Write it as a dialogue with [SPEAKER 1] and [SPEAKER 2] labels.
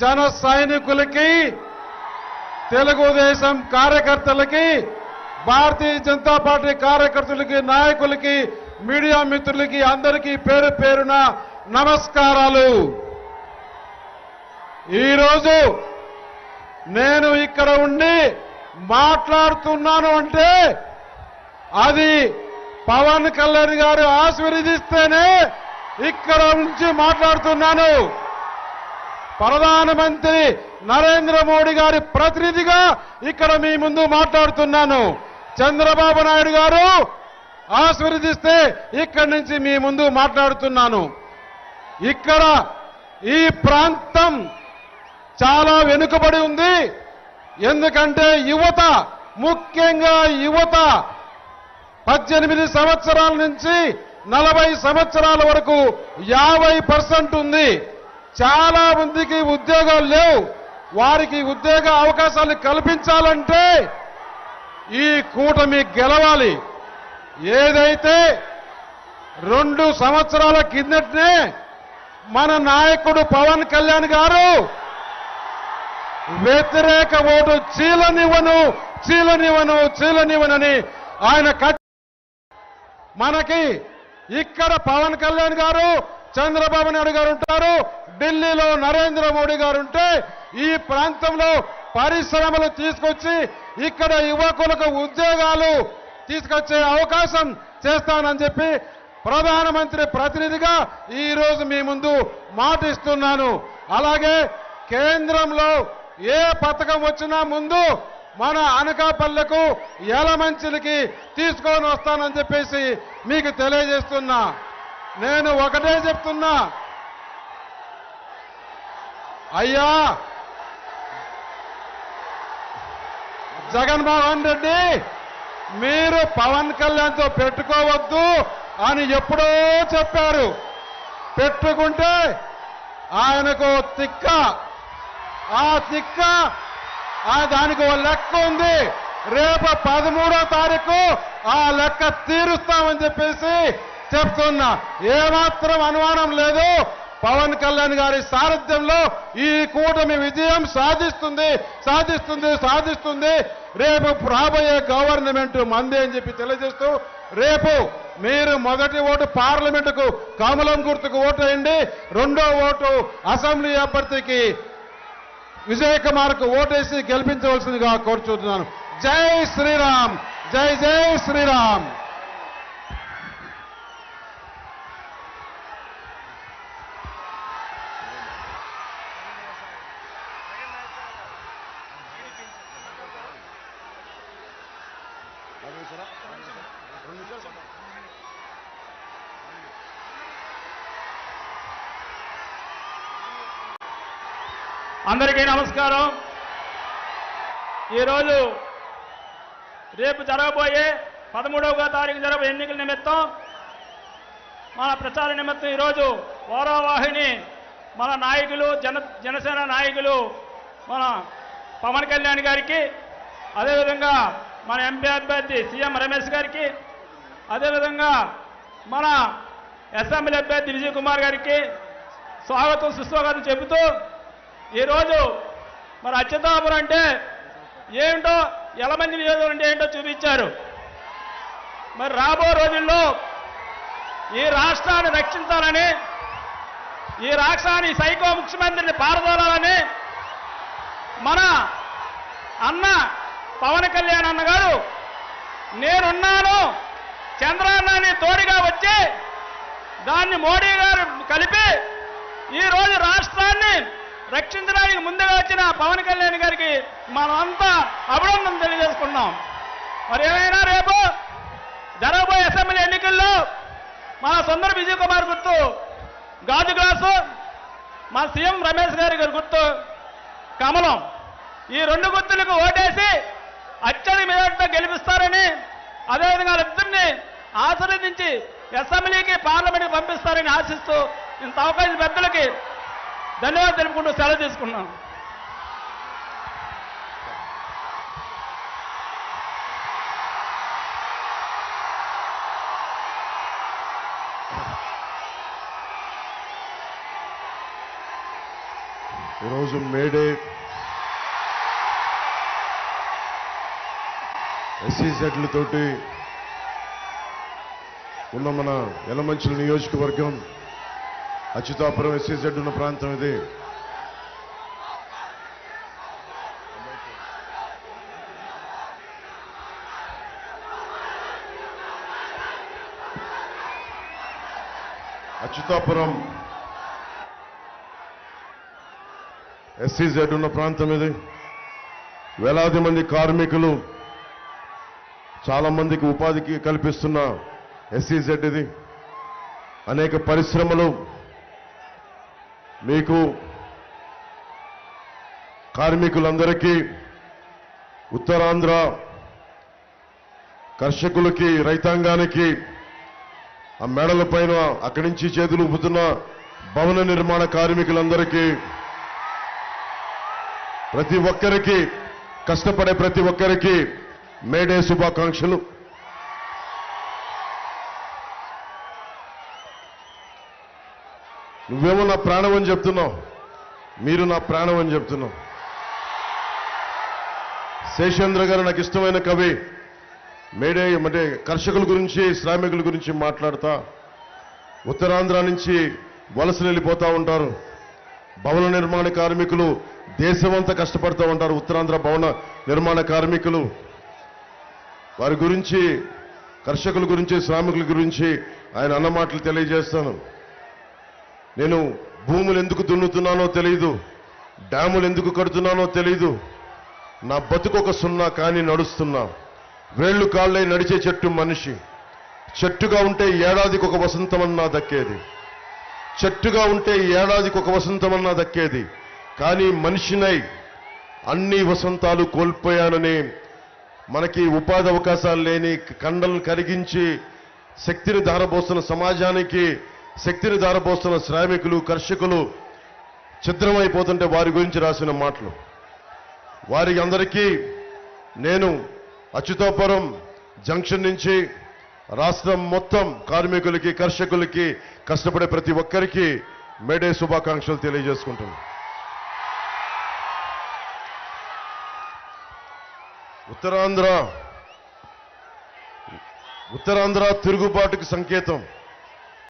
[SPEAKER 1] జన సైనికులకి తెలుగుదేశం కార్యకర్తలకి భారతీయ జనతా పార్టీ కార్యకర్తలకి నాయకులకి మీడియా మిత్రులకి అందరికీ పేరు పేరున నమస్కారాలు. ఈరోజు నేను ఇక్కడ ఉండి మాట్లాడుతున్నాను అంటే అది పవన్ కళ్యాణ్ గారు ఆశీర్వదిస్తేనే ఇక్కడ నుంచి మాట్లాడుతున్నాను. ప్రధానమంత్రి నరేంద్ర మోడీ గారి ప్రతినిధిగా ఇక్కడ మీ ముందు మాట్లాడుతున్నాను. చంద్రబాబు నాయుడు గారు ఆశీర్వదిస్తే ఇక్కడి నుంచి మీ ముందు మాట్లాడుతున్నాను. ఇక్కడ ఈ ప్రాంతం చాలా వెనుకబడి ఉంది. ఎందుకంటే యువత ముఖ్యంగా యువత పద్దెనిమిది సంవత్సరాల నుంచి నలభై సంవత్సరాల వరకు యాభై పర్సెంట్ ఉంది. చాలా మందికి ఉద్యోగాలు లేవు. వారికి ఉద్యోగ అవకాశాలు కల్పించాలంటే ఈ కూటమి గెలవాలి. ఏదైతే రెండు సంవత్సరాల కిందటనే మన నాయకుడు పవన్ కళ్యాణ్ గారు వ్యతిరేక ఓటు చీలనివ్వను చీలనివ్వను చీలనివ్వనని ఆయన మనకి ఇక్కడ పవన్ కళ్యాణ్ గారు చంద్రబాబు నాయుడు గారు ఉంటారు. ఢిల్లీలో నరేంద్ర మోడీ గారు ఉంటే ఈ ప్రాంతంలో పరిశ్రమలు తీసుకొచ్చి ఇక్కడ యువకులకు ఉద్యోగాలు తీసుకొచ్చే అవకాశం చేస్తానని చెప్పి ప్రధానమంత్రి ప్రతినిధిగా ఈరోజు మీ ముందు మాటిస్తున్నాను. అలాగే కేంద్రంలో ఏ పథకం వచ్చినా ముందు మన అనకాపల్లెకు ఎలమంచిలకి తీసుకొని వస్తానని చెప్పేసి మీకు తెలియజేస్తున్నా. నేను ఒకటే చెప్తున్నా. అయ్యా! జగన్మోహన్ రెడ్డి మీరు పవన్ కళ్యాణ్తో పెట్టుకోవద్దు అని ఎప్పుడో చెప్పారు. పెట్టుకుంటే ఆయనకు తిక్క. ఆ తిక్క ఆ దానికి ఓ లెక్క ఉంది. రేపు పదమూడో తారీఖు ఆ లెక్క తీరుస్తామని చెప్పేసి చెప్తున్నా. ఏమాత్రం అనుమానం లేదు. పవన్ కళ్యాణ్ గారి సారథ్యంలో ఈ కూటమి విజయం సాధిస్తుంది సాధిస్తుంది సాధిస్తుంది. రేపు రాబోయే గవర్నమెంట్ మందే అని చెప్పి తెలియజేస్తూ రేపు మీరు మొదటి ఓటు పార్లమెంటుకు కమలం గుర్తుకు ఓటు వేయండి. రెండో ఓటు అసెంబ్లీ అభ్యర్థికి విజయకుమార్కు ఓటేసి గెలిపించవలసిందిగా కోరుచుతున్నాను జై శ్రీరామ్ జై జై శ్రీరామ్.
[SPEAKER 2] అందరికీ నమస్కారం. ఈరోజు రేపు జరగబోయే పదమూడవ తారీఖు జరగబోయే ఎన్నికల నిమిత్తం మన ప్రచార నిమిత్తం ఈరోజు వారావాహిని మన నాయకులు జన జనసేన నాయకులు మన పవన్ కళ్యాణ్ గారికి అదేవిధంగా మన ఎంపీ అభ్యర్థి సీఎం రమేష్ గారికి అదేవిధంగా మన అసెంబ్లీ అభ్యర్థి విజయ్ కుమార్ గారికి స్వాగతం సుస్వాగతం చెబుతూ ఈరోజు మరి అచ్యుతాపురం అంటే ఏమిటో ఎలమంది నియోజకవర్గం అంటే ఏంటో చూపించారు. మరి రాబో రోజుల్లో ఈ రాష్ట్రాన్ని రక్షించాలని ఈ రాష్ట్రాన్ని సైకో ముఖ్యమంత్రిని పారదోలాలని మన అన్న పవన్ కళ్యాణ్ అన్న గారు నేనున్నాను చంద్రాన్నని తోడుగా వచ్చి దాన్ని మోడీ గారు కలిపి ఈ రోజు రాష్ట్రాన్ని రక్షించడానికి ముందుగా వచ్చిన పవన్ కళ్యాణ్ గారికి మనమంతా అభినందన తెలియజేసుకున్నాం. మరి ఏమైనా రేపు జరగబోయే అసెంబ్లీ ఎన్నికల్లో మన సుందర విజయ్ కుమార్ గుర్తు గాజు గ్లాసు మా సీఎం రమేష్ గారి గారి గుర్తు కమలం. ఈ రెండు గుర్తులకు ఓటేసి అత్యధిక మెజార్టీతో గెలిపిస్తారని అదేవిధంగా వాళ్ళిద్దరిని ఆశీర్వదించి అసెంబ్లీకి పార్లమెంట్కి పంపిస్తారని ఆశిస్తూ ఇంత అవకాశం పెద్దలకి ధన్యవాదాలు తెలుపుకుంటూ సెలవు తీసుకున్నాను.
[SPEAKER 3] ఈరోజు మేడే ఎస్సీజెడ్లతోటి ఉన్న మన యలమంచుల నియోజకవర్గం అచ్యుతాపురం ఎస్సీజెడ్ ఉన్న ప్రాంతం ఇది. అచ్యుతాపురం ఎస్సీజెడ్ ఉన్న ప్రాంతం ఇది. వేలాది మంది కార్మికులు చాలా మందికి ఉపాధికి కల్పిస్తున్న ఎస్సీజెడ్ ఇది. అనేక పరిశ్రమలు మీకు కార్మికులందరికీ ఉత్తరాంధ్ర కర్షకులకి రైతాంగానికి ఆ మెడల పైన అక్కడి నుంచి చేతులు ఊపుతున్న భవన నిర్మాణ కార్మికులందరికీ ప్రతి ఒక్కరికి కష్టపడే ప్రతి ఒక్కరికి మేడే శుభాకాంక్షలు. నువ్వేమో నా ప్రాణం అని చెప్తున్నావు. మీరు నా ప్రాణం అని చెప్తున్నావు. శేషేంద్ర గారు నాకు ఇష్టమైన కవి. మేడే అంటే కర్షకుల గురించి శ్రామికుల గురించి మాట్లాడతా. ఉత్తరాంధ్ర నుంచి వలసలు వెళ్ళిపోతూ ఉంటారు. భవన నిర్మాణ కార్మికులు దేశమంతా కష్టపడుతూ ఉంటారు. ఉత్తరాంధ్ర భవన నిర్మాణ కార్మికులు. వారి గురించి కర్షకుల గురించి శ్రామికుల గురించి ఆయన అన్న మాటలు తెలియజేస్తాను. నేను భూములు ఎందుకు దున్నుతున్నానో తెలియదు డ్యాములు ఎందుకు కడుతున్నానో తెలియదు నా బతుకు ఒక సున్నా కానీ నడుస్తున్నా. వేళ్ళు కాళ్ళై నడిచే చెట్టు మనిషి. చెట్టుగా ఉంటే ఏడాదికి ఒక వసంతమన్నా దక్కేది. చెట్టుగా ఉంటే ఏడాదికి ఒక వసంతమన్నా దక్కేది. కానీ మనిషినై అన్ని వసంతాలు కోల్పోయానని మనకి ఉపాధి అవకాశాలు లేని కండలను కరిగించి శక్తిని ధారబోస్తున్న సమాజానికి శక్తిని ధారపోస్తున్న శ్రామికులు కర్షకులు ఛిద్రమైపోతుంటే వారి గురించి రాసిన మాటలు. వారి అందరికీ నేను అచ్యుతాపురం జంక్షన్ నుంచి రాష్ట్రం మొత్తం కార్మికులకి కర్షకులకి కష్టపడే ప్రతి ఒక్కరికి మేడే శుభాకాంక్షలు తెలియజేసుకుంటున్నాను. ఉత్తరాంధ్ర ఉత్తరాంధ్ర తిరుగుబాటుకి సంకేతం.